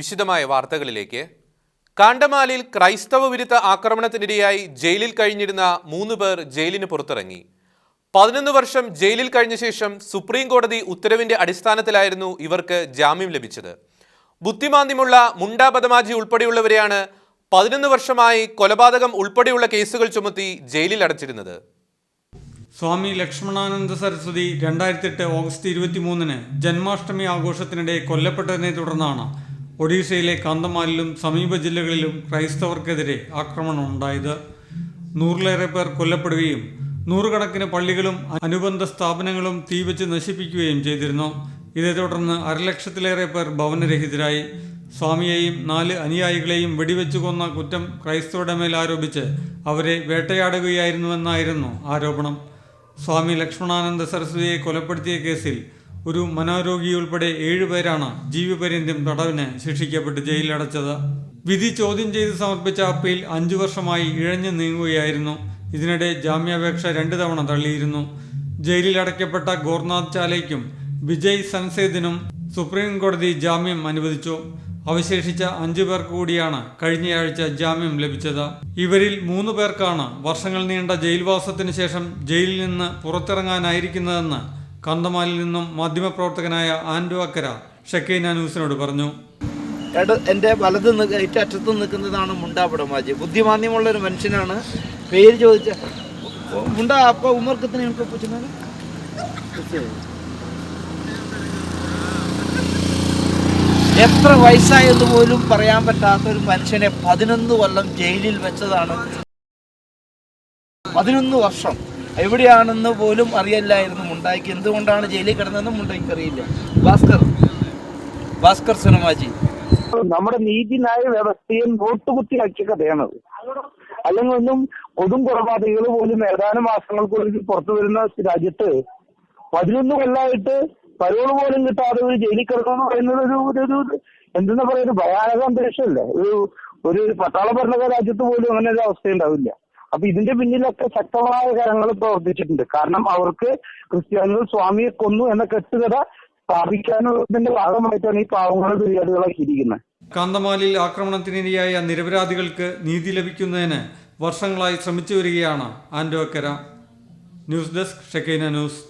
വിശദമായ വാർത്തകളിലേക്ക്. കാണ്ടമാലിൽ ക്രൈസ്തവ വിരുദ്ധ ആക്രമണത്തിനിരയായി ജയിലിൽ കഴിഞ്ഞിരുന്ന മൂന്ന് പേർ ജയിലിന് പുറത്തിറങ്ങി. പതിനൊന്ന് വർഷം ജയിലിൽ കഴിഞ്ഞ ശേഷം സുപ്രീം കോടതി ഉത്തരവിന്റെ അടിസ്ഥാനത്തിലായിരുന്നു ഇവർക്ക് ജാമ്യം ലഭിച്ചത്. ബുദ്ധിമാന്ദ്യമുള്ള മുണ്ട ബദമാജി ഉൾപ്പെടെയുള്ളവരെയാണ് പതിനൊന്ന് വർഷമായി കൊലപാതകം ഉൾപ്പെടെയുള്ള കേസുകൾ ചുമത്തി ജയിലിൽ അടച്ചിരുന്നത്. സ്വാമി ലക്ഷ്മണാനന്ദ സരസ്വതി രണ്ടായിരത്തി എട്ട് ഓഗസ്റ്റ് ഇരുപത്തിമൂന്നിന് ജന്മാഷ്ടമി ആഘോഷത്തിനിടെ കൊല്ലപ്പെട്ടതിനെ തുടർന്നാണ് ഒഡീഷയിലെ കാന്തമാലിലും സമീപ ജില്ലകളിലും ക്രൈസ്തവർക്കെതിരെ ആക്രമണം ഉണ്ടായത്. നൂറിലേറെ പേർ കൊല്ലപ്പെടുകയും നൂറുകണക്കിന് പള്ളികളും അനുബന്ധ സ്ഥാപനങ്ങളും തീവച്ച് നശിപ്പിക്കുകയും ചെയ്തിരുന്നു. ഇതേ തുടർന്ന് അരലക്ഷത്തിലേറെ പേർ ഭവനരഹിതരായി. സ്വാമിയെയും നാല് അനുയായികളെയും വെടിവെച്ചു കൊന്ന കുറ്റം ക്രൈസ്തവരുടെ മേൽ ആരോപിച്ച് അവരെ വേട്ടയാടുകയായിരുന്നുവെന്നായിരുന്നു ആരോപണം. സ്വാമി ലക്ഷ്മണാനന്ദ സരസ്വതിയെ കൊലപ്പെടുത്തിയ കേസിൽ ഒരു മനാരോഗി ഉൾപ്പെടെ ഏഴുപേരാണ് ജീവപര്യന്തം തടവിന് ശിക്ഷിക്കപ്പെട്ട് ജയിലിലടച്ചത്. വിധി ചോദ്യം ചെയ്ത് സമർപ്പിച്ച അപ്പീൽ അഞ്ചു വർഷമായി ഇഴഞ്ഞു നീങ്ങുകയായിരുന്നു. ഇതിനിടെ ജാമ്യാപേക്ഷ രണ്ടു തവണ തള്ളിയിരുന്നു. ജയിലിൽ അടയ്ക്കപ്പെട്ട ഗോർനാഥ് ചാലയ്ക്കും വിജയ് സൻസേദിനും സുപ്രീം കോടതി ജാമ്യം അനുവദിച്ചു. അവശേഷിച്ച അഞ്ചു പേർക്ക് കൂടിയാണ് കഴിഞ്ഞയാഴ്ച ജാമ്യം ലഭിച്ചത്. ഇവരിൽ മൂന്ന് പേർക്കാണ് വർഷങ്ങൾ നീണ്ട ജയിൽവാസത്തിന് ശേഷം ജയിലിൽ നിന്ന് പുറത്തിറങ്ങാനായിരിക്കുന്നതെന്ന് കന്തമാലിൽ നിന്നും മാധ്യമപ്രവർത്തകനായ ആൻഡു അക്കര ഷക്കീന ന്യൂസിനോട് പറഞ്ഞു. എന്റെ വലത് ഏറ്ററ്റത്ത് നിൽക്കുന്നതാണ് മുണ്ട പടമാജി. ബുദ്ധിമാന്യമുള്ള ഒരു മനുഷ്യനാണ്. പേര് ചോദിച്ച മുണ്ട അപ്പോൾ ഉമർക്കത്തിന് എനിക്ക് എത്ര വയസ്സായെന്ന് പോലും പറയാൻ പറ്റാത്ത ഒരു മനുഷ്യനെ പതിനൊന്ന് കൊല്ലം ജയിലിൽ വെച്ചതാണ്. പതിനൊന്ന് വർഷം. എവിടെയാണെന്ന് പോലും അറിയില്ലായിരുന്നു മുണ്ടായിക്ക് എന്തുകൊണ്ടാണ് ജയിലിൽ കിടന്നതെന്നും അറിയില്ല ഭാസ്കർ ഭാസ്കർ സുനമാജി. നമ്മുടെ നീതിന്യായ വ്യവസ്ഥയെ നോട്ടുകുത്തി വയ്ച്ച കഥയാണത് അല്ലെങ്കിൽ ഒന്നും കൊടും കൊലപാതകൾ പോലും ഏതാനും മാസങ്ങൾക്കുള്ളിൽ പുറത്തു വരുന്ന രാജ്യത്ത് പതിനൊന്ന് കൊല്ലായിട്ട് പരോൾ പോലും കിട്ടാതെ ഒരു ജയിലിൽ കിടക്കണം എന്ന് പറയുന്നത് ഒരു ഒരു എന്തെന്ന് പറയുക ഭയാനക അന്തരീക്ഷമല്ലേ? ഒരു ഒരു പട്ടാള ഭരണക രാജ്യത്ത് പോലും അങ്ങനെ ഒരു അവസ്ഥ ഉണ്ടാവില്ല അപ്പൊ ഇതിന്റെ പിന്നിലൊക്കെ ശക്തമായ കാര്യങ്ങൾ പ്രവർത്തിച്ചിട്ടുണ്ട്. കാരണം അവർക്ക് ക്രിസ്ത്യാനികൾ സ്വാമിയെ കൊന്നു എന്ന കെട്ടുകഥ സ്ഥാപിക്കാനുള്ളതിന്റെ ഭാഗമായിട്ടാണ് ഈ പാവങ്ങളെ ദുര്യാദികളാക്കിയിരിക്കുന്നത് കാന്തമാലിൽ ആക്രമണത്തിനിരയായ നിരപരാധികൾക്ക് നീതി ലഭിക്കുന്നതിന് വർഷങ്ങളായി ശ്രമിച്ചു വരികയാണ് ആൻഡോ ന്യൂസ് ഡെസ്ക് ഷെക്കൈന ന്യൂസ്.